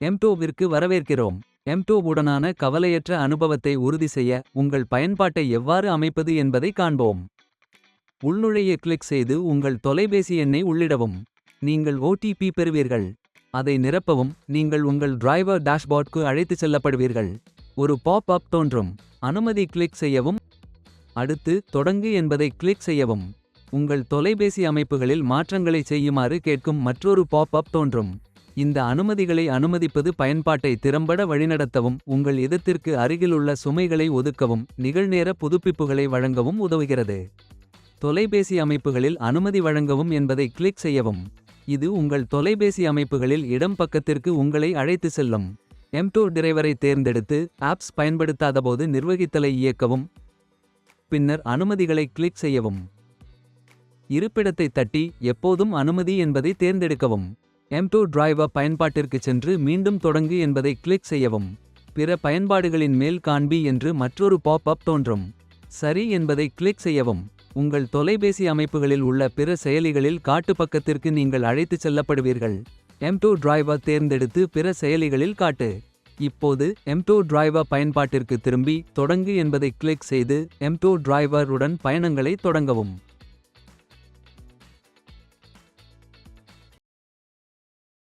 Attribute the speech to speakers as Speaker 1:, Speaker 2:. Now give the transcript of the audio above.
Speaker 1: எம்டோவிற்கு வரவேற்கிறோம். எம்டோவுடனான கவலையற்ற அனுபவத்தை உறுதி செய்ய உங்கள் பயன்பாட்டை எவ்வாறு அமைப்பது என்பதை காண்போம். உள்நுழைய கிளிக் செய்து உங்கள் தொலைபேசி எண்ணை உள்ளிடவும். நீங்கள் ஓடிபி பெறுவீர்கள். அதை நிரப்பவும் நீங்கள் உங்கள் டிரைவர் டேஷ்போர்ட்க்கு அழைத்துச் செல்லப்படுவீர்கள். ஒரு பாப் அப் தோன்றும். அனுமதி கிளிக் செய்யவும். அடுத்து தொடங்கு என்பதை கிளிக் செய்யவும். உங்கள் தொலைபேசி அமைப்புகளில் மாற்றங்களை செய்யுமாறு கேட்கும் மற்றொரு பாப் அப் தோன்றும். இந்த அனுமதிகளை அனுமதிப்பது பயன்பாட்டை திறம்பட வழிநடத்தவும் உங்கள் இதத்திற்கு அருகிலுள்ள சுமைகளை ஒதுக்கவும் நிகழ்நேர புதுப்பிப்புகளை வழங்கவும் உதவுகிறது. தொலைபேசி அமைப்புகளில் அனுமதி வழங்கவும் என்பதை கிளிக் செய்யவும். இது உங்கள் தொலைபேசி அமைப்புகளில் இடம் பக்கத்திற்கு உங்களை அழைத்து செல்லும். எம்டோ டிரைவரை தேர்ந்தெடுத்து ஆப்ஸ் பயன்படுத்தாதபோது நிர்வகித்தலை இயக்கவும். பின்னர் அனுமதிகளை கிளிக் செய்யவும். இருப்பிடத்தை தட்டி எப்போதும் அனுமதி என்பதை தேர்ந்தெடுக்கவும். எம்டோ டிரைவர் பயன்பாட்டிற்கு சென்று மீண்டும் தொடங்கு என்பதை கிளிக் செய்யவும். பிற பயன்பாடுகளின் மேல் காண்பி என்று மற்றொரு பாப் அப் தோன்றும். சரி என்பதை கிளிக் செய்யவும். உங்கள் தொலைபேசி அமைப்புகளில் உள்ள பிற செயலிகளில் காட்டு பக்கத்திற்கு நீங்கள் அழைத்துச் செல்லப்படுவீர்கள். எம்டோ டிரைவர் தேர்ந்தெடுத்து பிற செயலிகளில் காட்டு. இப்போது எம்டோ டிரைவர் பயன்பாட்டிற்கு திரும்பி தொடங்கு என்பதை கிளிக் செய்து எம்டோ டூ டிரைவருடன் பயணங்களை தொடங்கவும்.